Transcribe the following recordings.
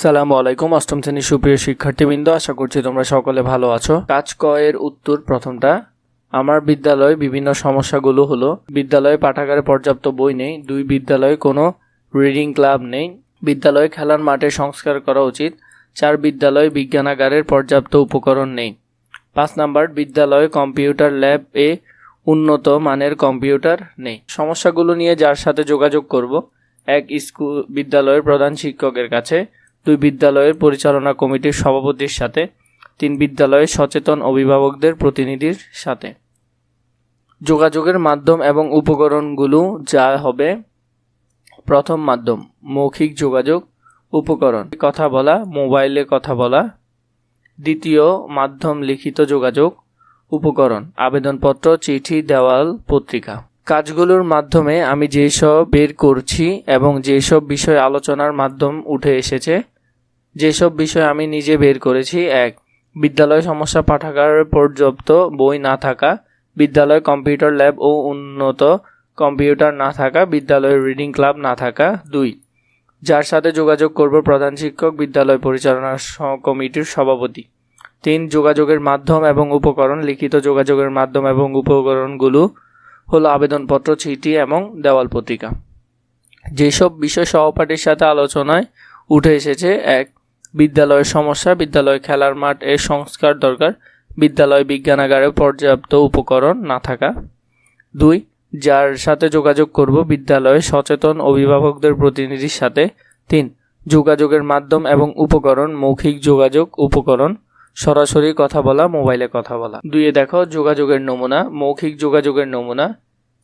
সালামু আলাইকুম, অষ্টম শ্রেণির সুপ্রিয় শিক্ষার্থীবৃন্দ, আশা করছি তোমরা সকলে ভালো আছো। কাজ ক এর উত্তর প্রথমটা। আমার বিদ্যালয়ে বিভিন্ন সমস্যাগুলো হলো, বিদ্যালয়ে পাঠাগারে পর্যাপ্ত বই নেই, দুই বিদ্যালয়ে কোনো রিডিং ক্লাব নেই, বিদ্যালয়ে খেলার মাঠে সংস্কার করা উচিত, চার বিদ্যালয়ে বিজ্ঞানাগারের পর্যাপ্ত উপকরণ নেই। পাঁচ নাম্বার, বিদ্যালয়ে কম্পিউটার ল্যাব এ উন্নত মানের কম্পিউটার নেই। সমস্যাগুলো নিয়ে যার সাথে যোগাযোগ করব, এক স্কুল বিদ্যালয়ের প্রধান শিক্ষকের কাছে। দুই বিদ্যালয়ের পরিচালনা কমিটির সভাপতির সাথে, তিন বিদ্যালয়ের সচেতন অভিভাবকদের প্রতিনিধির সাথে। যোগাযোগের মাধ্যম এবং উপকরণগুলো যা হবে, প্রথম মাধ্যম, মৌখিক যোগাযোগ, উপকরণ, কথা বলা, মোবাইলে কথা বলা। দ্বিতীয় মাধ্যম, লিখিত যোগাযোগ, উপকরণ, আবেদনপত্র, চিঠি, দেওয়াল, পত্রিকা। কাজগুলোর মাধ্যমে আমি যেসব বের করছি এবং যেসব বিষয় আলোচনার মাধ্যম উঠে এসেছে যেসব বিষয় আমি নিজে বের করেছি, এক, বিদ্যালয় সমস্যা পাঠাগার পর্যাপ্ত বই না থাকা, বিদ্যালয় কম্পিউটার ল্যাব ও উন্নত কম্পিউটার না থাকা, বিদ্যালয়ের রিডিং ক্লাব না থাকা, দুই, যার সাথে যোগাযোগ করব প্রধান শিক্ষক, বিদ্যালয় পরিচালনা কমিটির সভাপতি। তিন, যোগাযোগের মাধ্যম এবং উপকরণ, লিখিত যোগাযোগের মাধ্যম এবং উপকরণগুলো হলো আবেদনপত্র, চিঠি এবং দেওয়াল পত্রিকা। যেসব বিষয় সহপাঠীর সাথে আলোচনায় উঠে এসেছে, এক বিদ্যালয়ের সমস্যা, বিদ্যালয় খেলার মাঠ এর সংস্কার দরকার, বিদ্যালয় বিজ্ঞানাগারে পর্যাপ্ত উপকরণ না থাকা। দুই, যার সাথে যোগাযোগ করব বিদ্যালয়ে সচেতন অভিভাবকদের প্রতিনিধির সাথে। তিন, যোগাযোগের মাধ্যম এবং উপকরণ, মৌখিক যোগাযোগ উপকরণ, সরাসরি কথা বলা, মোবাইলে কথা বলা। দুইয়ে দেখো, যোগাযোগের নমুনা, মৌখিক যোগাযোগের নমুনা।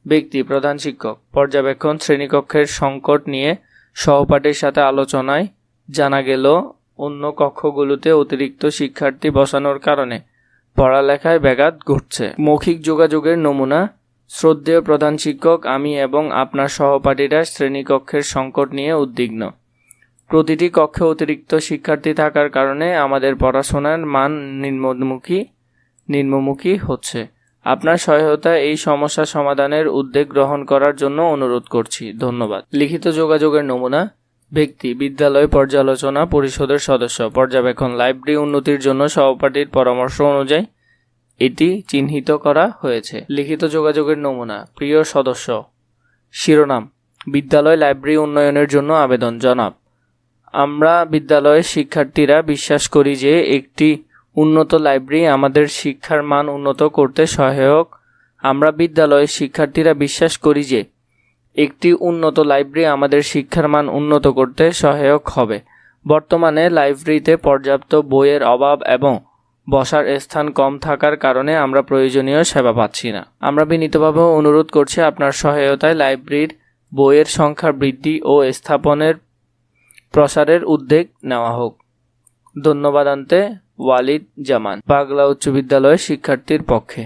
ব্যক্তি, প্রধান শিক্ষক, পর্যবেক্ষণ শ্রেণীকক্ষের সংকট নিয়ে সহপাঠীর সাথে আলোচনায় জানা গেল অন্য কক্ষগুলোতে অতিরিক্ত শিক্ষার্থী বসানোর কারণে পড়ালেখায় ব্যাঘাত ঘটছে। মৌখিক যোগাযোগের নমুনা, শ্রদ্ধেয় প্রধান শিক্ষক, আমি এবং আপনার সহপাঠীরা শ্রেণীকক্ষের সংকট নিয়ে উদ্বিগ্ন। প্রতিটি কক্ষে অতিরিক্ত শিক্ষার্থী থাকার কারণে আমাদের পড়াশোনার মান নিম্নমুখী নিম্নমুখী হচ্ছে। আপনার সহায়তা এই সমস্যা সমাধানের উদ্যোগ গ্রহণ করার জন্য অনুরোধ করছি। ধন্যবাদ। লিখিত যোগাযোগের নমুনা ব্যক্তি, বিদ্যালয়, পর্যালোচনা পরিষদের সদস্য। পর্যবেক্ষণ, লাইব্রেরি উন্নতির জন্য সহপাঠীর পরামর্শ অনুযায়ী এটি চিহ্নিত করা হয়েছে। লিখিত যোগাযোগের নমুনা, প্রিয় সদস্য। শিরোনাম, বিদ্যালয় লাইব্রেরি উন্নয়নের জন্য আবেদন, জনাব। আমরা বিদ্যালয়ের শিক্ষার্থীরা বিশ্বাস করি যে একটি উন্নত লাইব্রেরি আমাদের শিক্ষার মান উন্নত করতে সহায়ক। আমরা বিদ্যালয়ের শিক্ষার্থীরা বিশ্বাস করি যে একটি উন্নত লাইব্রেরি আমাদের শিক্ষার মান উন্নত করতে সহায়ক হবে। বর্তমানে লাইব্রেরিতে পর্যাপ্ত বইয়ের অভাব এবং বসার স্থান কম থাকার কারণে আমরা প্রয়োজনীয় সেবা পাচ্ছি না। আমরা বিনীতভাবে অনুরোধ করছি আপনার সহায়তায় লাইব্রেরির বইয়ের সংখ্যা বৃদ্ধি ও স্থাপনের প্রসারের উদ্যোগ নেওয়া হোক। ধন্যবাদ আনতে ওয়ালিদ জামান পাগলা উচ্চ বিদ্যালয়ের শিক্ষার্থীর পক্ষে।